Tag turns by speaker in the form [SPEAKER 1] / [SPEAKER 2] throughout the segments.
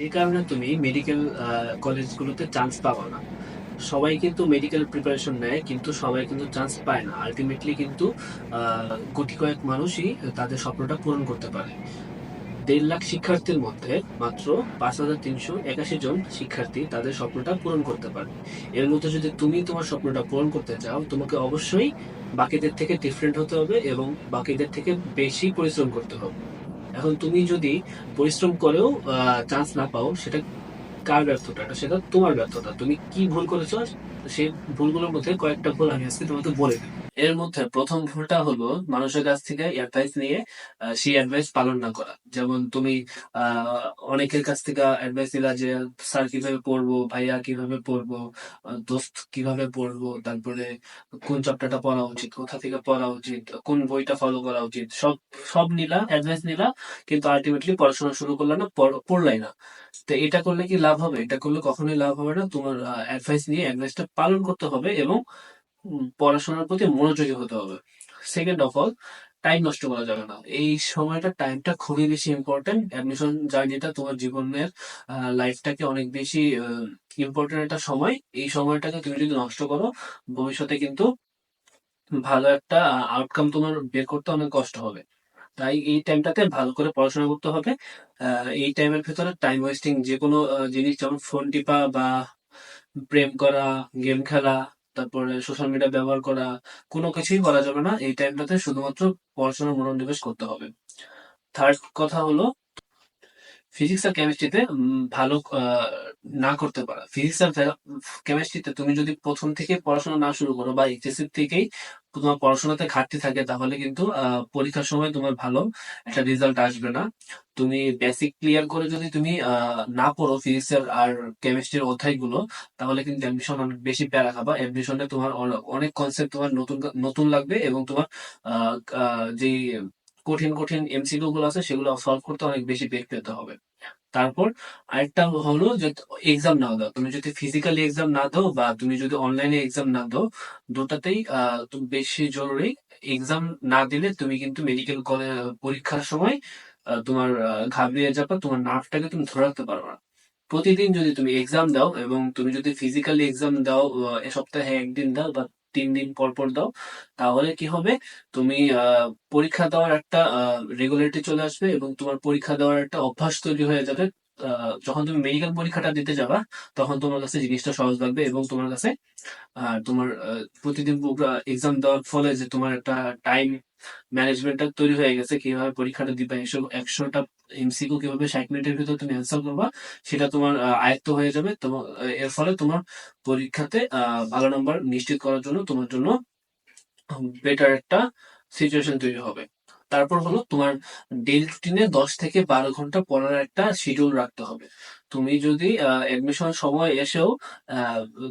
[SPEAKER 1] যে কারণে তুমি মেডিকেল কলেজগুলোতে চান্স পাবো না। সবাই কিন্তু মেডিকেল প্রিপারেশন নেয়, কিন্তু সবাই কিন্তু চান্স পায় না। আলটিমেটলি কিন্তু কোটি কয়েক মানুষই তাদের স্বপ্নটা পূরণ করতে পারে। দেড় লাখ শিক্ষার্থীর মধ্যে মাত্র পাঁচ হাজার তিনশো একাশি জন শিক্ষার্থী তাদের স্বপ্নটা পূরণ করতে পারে। এর মধ্যে যদি তুমি তোমার স্বপ্নটা পূরণ করতে চাও, তোমাকে অবশ্যই বাকিদের থেকে ডিফারেন্ট হতে হবে এবং বাকিদের থেকে বেশি পরিশ্রম করতে হবে। এখন তুমি যদি পরিশ্রম করেও চান্স না পাও, সেটা কার ব্যর্থতা? সেটা তোমার ব্যর্থতা। তুমি কি ভুল করেছ সেই ভুলগুলোর মধ্যে কয়েকটা ভুল আমি আজকে তোমাকে বলে দেবো। এর মধ্যে প্রথম ভুলটা হলো মানুষের কাছ থেকে অ্যাডভাইস নিয়ে সেই অ্যাডভাইস পালন না করা। যেমন তুমি অনেকের কাছ থেকে অ্যাডভাইস নিলা যে স্যার কীভাবে পড়ব? ভাইয়া কীভাবে পড়ব? দোস্ত কীভাবে পড়ব? তারপরে কোন চ্যাপ্টারটা পড়া উচিত? কোথা থেকে পড়া উচিত? কোন বইটা ফলো করা উচিত? সব সব নিলা অ্যাডভাইস নিলা, কিন্তু আলটিমেটলি পড়াশোনা শুরু করলে না, পড়- পড়লাই না। তো এটা করলে কি লাভ হবে? এটা করলে কখনোই লাভ হবে না। তোমার অ্যাডভাইস নিয়ে অ্যাডভাইসটা পালন করতে হবে এবং পড়াশোনার প্রতি মনোযোগী হতে হবে। সেকেন্ড অফ অল টাইম নষ্ট করা যাবে না। এই সময়টা টাইমটা খুবই বেশি ইম্পর্টেন্ট অ্যাডমিশন জার্নিটা তোমার জীবনের লাইফটাকে অনেক বেশি ইম্পর্টেন্ট একটা সময়। এই সময়টাকে তুমি যদি নষ্ট করো, ভবিষ্যতে কিন্তু ভালো একটা আউটকাম তোমার বের করতে অনেক কষ্ট হবে। তাই এই টাইমটাতে ভালো করে পড়াশোনা করতে হবে। এই টাইমের ভেতরে টাইম ওয়েস্টিং যে কোনো জিনিস যেমন ফোন টিপা বা প্রেম করা গেম খেলা তারপরে সোশ্যাল মিডিয়া ব্যবহার করা, কোনো কিছুই করা যাবে না। এই টাইমটাতে শুধুমাত্র পড়াশোনার মনোনিবেশ করতে হবে। থার্ড কথা হলো ফিজিক্স আর কেমিস্ট্রিতে ভালো না করতে পারা। ফিজিক্স আর কেমিস্ট্রিতে তুমি যদি প্রথম থেকে পড়াশোনা না শুরু করো বা এইচএসসি থেকেই তোমার পড়াশোনাতে ঘাটতি থাকে, তাহলে কিন্তু পরীক্ষার সময় তোমার ভালো একটা রেজাল্ট আসবে না। তুমি বেসিক ক্লিয়ার করে যদি তুমি না পড়ো ফিজিক্স আর কেমিস্ট্রির অধ্যায়গুলো, তাহলে কিন্তু অ্যাডমিশন অনেক বেশি প্যারা খাবা। অ্যাডমিশনে তোমার অনেক কনসেপ্ট তোমার নতুন নতুন লাগবে এবং তোমার যে কঠিন কঠিন এমসিকিউ গুলো আছে সেগুলো সলভ করতে অনেক বেশি বেগ পেতে হবে। তারপর আরেকটা হলো যে এক্সাম না দাও। তুমি যদি ফিজিক্যালি এক্সাম না দাও বা তুমি যদি অনলাইনে এক্সাম না দাও, দুটাতেই বেশি জরুরি এক্সাম না দিলে তুমি কিন্তু মেডিকেল কলেজ পরীক্ষার সময় তোমার ঘাবড়িয়ে যাবে তোমার নার্ভটাকে তুমি ধরে রাখতে পারবে না। প্রতিদিন যদি তুমি এক্সাম দাও এবং তুমি যদি ফিজিক্যালি এক্সাম দাও সপ্তাহে একদিন দাও বা তিন দিন পর পর দাও, তাহলে কি হবে? তুমি পরীক্ষা দেওয়ার একটা রেগুলারিটি চলে আসবে এবং তোমার পরীক্ষা দেওয়ার একটা অভ্যাস তৈরি হয়ে যাবে। যখন তুমি মেডিকেল পরীক্ষাটা দিতে যাবা, তখন তোমার কাছে জিনিসটা সহজ লাগবে এবং তোমার কাছে তোমার প্রতিদিন এক্সাম দেওয়ার ফলে যে তোমার একটা টাইম ম্যানেজমেন্টটা তৈরি হয়ে গেছে, কীভাবে পরীক্ষাটা দিবা একশো একশোটা এমসিকিউ কীভাবে ষাট মিনিটের ভিতরে তুমি অ্যান্সার করবা, সেটা তোমার আয়ত্ত হয়ে যাবে। তোমার এর ফলে তোমার পরীক্ষাতে ভালো নাম্বার নিশ্চিত করার জন্য তোমার জন্য বেটার একটা সিচুয়েশন তৈরি হবে। তারপর হলো তোমার ডেইলি রুটিনে দশ থেকে বারো ঘণ্টা পড়ার একটা শিডিউল রাখতে হবে। তুমি যদি এডমিশন সময় এসেও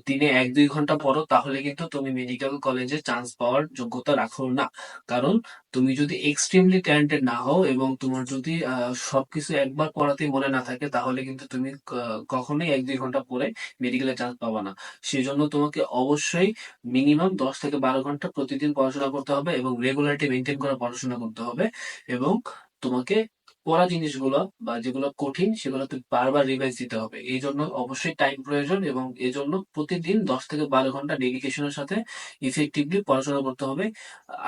[SPEAKER 1] দিনে এক দুই ঘণ্টা পড়ো, তাহলে কিন্তু তুমি মেডিকেল কলেজে চান্স পাওয়ার যোগ্যতা রাখো না। কারণ তুমি যদি এক্সট্রিমলি ট্যালেন্টেড না হও এবং তোমার যদি সবকিছু একবার পড়াতে মনে না থাকে, তাহলে কিন্তু তুমি কখনোই এক দুই ঘণ্টা পড়ে মেডিকেলে চান্স পাবা না। সেজন্য তোমাকে অবশ্যই মিনিমাম দশ থেকে বারো ঘণ্টা প্রতিদিন পড়াশোনা করতে হবে এবং রেগুলারিটি মেনটেন করে পড়াশোনা করতে হবে এবং তোমাকে পড়া জিনিসগুলো বা যেগুলো কঠিন, সেগুলো তুমি বারবার রিভাইজ দিতে হবে। এই জন্য অবশ্যই টাইম প্রয়োজন এবং এই জন্য প্রতিদিন দশ থেকে বারো ঘণ্টা ডেডিকেশনের সাথে ইফেক্টিভলি পড়াশোনা করতে হবে।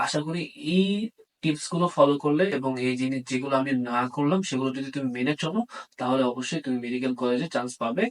[SPEAKER 1] আশা করি এই টিপসগুলো ফলো করলে এবং এই জিনিস যেগুলো আমি না করলাম, সেগুলো যদি তুমি মেনে চলো, তাহলে অবশ্যই তুমি মেডিকেল কলেজে চান্স পাবে।